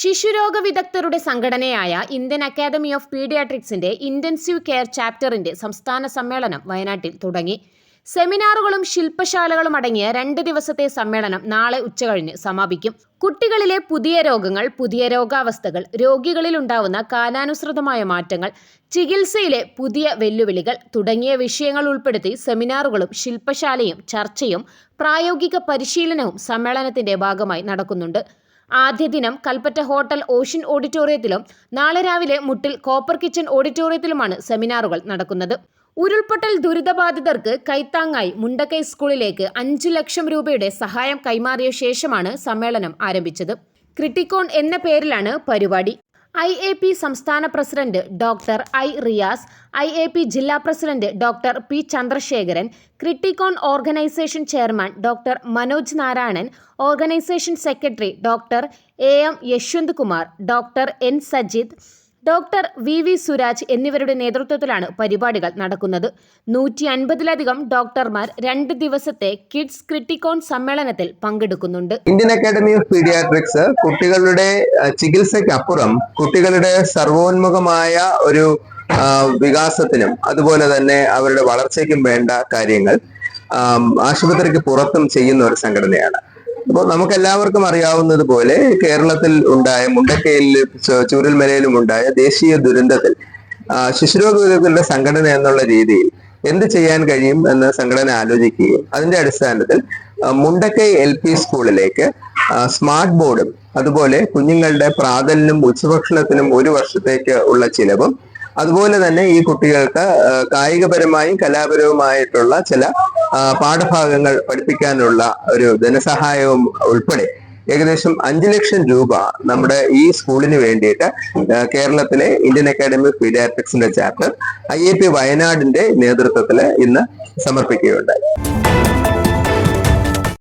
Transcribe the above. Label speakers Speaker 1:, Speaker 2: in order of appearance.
Speaker 1: ശിശുരോഗ വിദഗ്ധരുടെ സംഘടനയായ Indian academy of പീഡിയാട്രിക്സിന്റെ ഇന്റൻസീവ് കെയർ ചാപ്റ്ററിന്റെ സംസ്ഥാന സമ്മേളനം വയനാട്ടിൽ തുടങ്ങി. സെമിനാറുകളും ശില്പശാലകളും അടങ്ങിയ രണ്ട് ദിവസത്തെ സമ്മേളനം നാളെ ഉച്ചകഴിഞ്ഞ് സമാപിക്കും. കുട്ടികളിലെ പുതിയ രോഗങ്ങൾ പുതിയ രോഗാവസ്ഥകൾ രോഗികളിൽ ഉണ്ടാവുന്ന കാലാനുസൃതമായ മാറ്റങ്ങൾ ചികിത്സയിലെ പുതിയ വെല്ലുവിളികൾ തുടങ്ങിയ വിഷയങ്ങൾ ഉൾപ്പെടുത്തി സെമിനാറുകളും ശില്പശാലയും ചർച്ചയും പ്രായോഗിക പരിശീലനവും സമ്മേളനത്തിന്റെ ഭാഗമായി നടക്കുന്നുണ്ട്. ആദ്യ ദിനം കൽപ്പറ്റ ഹോട്ടൽ ഓഷ്യൻ ഓഡിറ്റോറിയത്തിലും നാളെ രാവിലെ മുട്ടിൽ കോപ്പർ കിച്ചൺ ഓഡിറ്റോറിയത്തിലുമാണ് സെമിനാറുകൾ നടക്കുന്നത്. ഉരുൾപൊട്ടൽ ദുരിതബാധിതർക്ക് കൈത്താങ്ങായി മുണ്ടക്കൈ സ്കൂളിലേക്ക് അഞ്ചു ലക്ഷം രൂപയുടെ സഹായം കൈമാറിയ ശേഷമാണ് സമ്മേളനം ആരംഭിച്ചത്. ക്രിട്ടിക്കോൺ എന്ന പേരിലാണ് പരിപാടി. ഐ എ പി സംസ്ഥാന president doctor I Riyas I A P ജില്ലാ president doctor P Chandrasekharan Criticon organisation chairman doctor Manoj Narayanan organisation secretary doctor A M Yashwant Kumar doctor N Sajith doctor V V Suraj എന്നിവരുടെ നേതൃത്വത്തിലാണ് പരിപാടികൾ നടക്കുന്നത്. നൂറ്റി അൻപതിലധികം ഡോക്ടർമാർ രണ്ട് ദിവസത്തെ കിഡ്സ് ക്രിട്ടിക്കോൺ സമ്മേളനത്തിൽ പങ്കെടുക്കുന്നുണ്ട്.
Speaker 2: ഇന്ത്യൻ അക്കാദമി ഓഫ് പീഡിയാട്രിക്സ് കുട്ടികളുടെ ചികിത്സയ്ക്കപ്പുറം കുട്ടികളുടെ സർവോന്മുഖമായ ഒരു വികാസത്തിനും അതുപോലെ തന്നെ അവരുടെ വളർച്ചയ്ക്കും വേണ്ട കാര്യങ്ങൾ ആശുപത്രിക്ക് പുറത്തും ചെയ്യുന്ന ഒരു സംഘടനയാണ്. അപ്പോൾ നമുക്ക് എല്ലാവർക്കും അറിയാവുന്നത് പോലെ കേരളത്തിൽ ഉണ്ടായ മുണ്ടക്കയിലും ചൂരൽമലയിലും ഉണ്ടായ ദേശീയ ദുരന്തത്തിൽ ശിശുരോഗ വിദഗ്ധരുടെ സംഘടന എന്നുള്ള രീതിയിൽ എന്ത് ചെയ്യാൻ കഴിയും എന്ന് സംഘടന ആലോചിക്കുകയും അതിന്റെ അടിസ്ഥാനത്തിൽ മുണ്ടക്കൈ എൽ പി സ്കൂളിലേക്ക് സ്മാർട്ട് ബോർഡും അതുപോലെ കുഞ്ഞുങ്ങളുടെ പ്രാതലിനും ഉച്ചഭക്ഷണത്തിനും ഒരു വർഷത്തേക്ക് ഉള്ള ചിലവും അതുപോലെ തന്നെ ഈ കുട്ടികൾക്ക് കായികപരമായും കലാപരവുമായിട്ടുള്ള ചില പാഠഭാഗങ്ങൾ പഠിപ്പിക്കാനുള്ള ഒരു ധനസഹായവും ഉൾപ്പെടെ ഏകദേശം അഞ്ചു ലക്ഷം രൂപ നമ്മുടെ ഈ സ്കൂളിന് വേണ്ടിയിട്ട് കേരളത്തിലെ ഇന്ത്യൻ അക്കാഡമി ഓഫ് പീഡിയാട്രിക്സിന്റെ ചാപ്റ്റർ ഐ എ പി വയനാടിന്റെ നേതൃത്വത്തിൽ ഇന്ന് സമർപ്പിക്കുകയുണ്ടായി.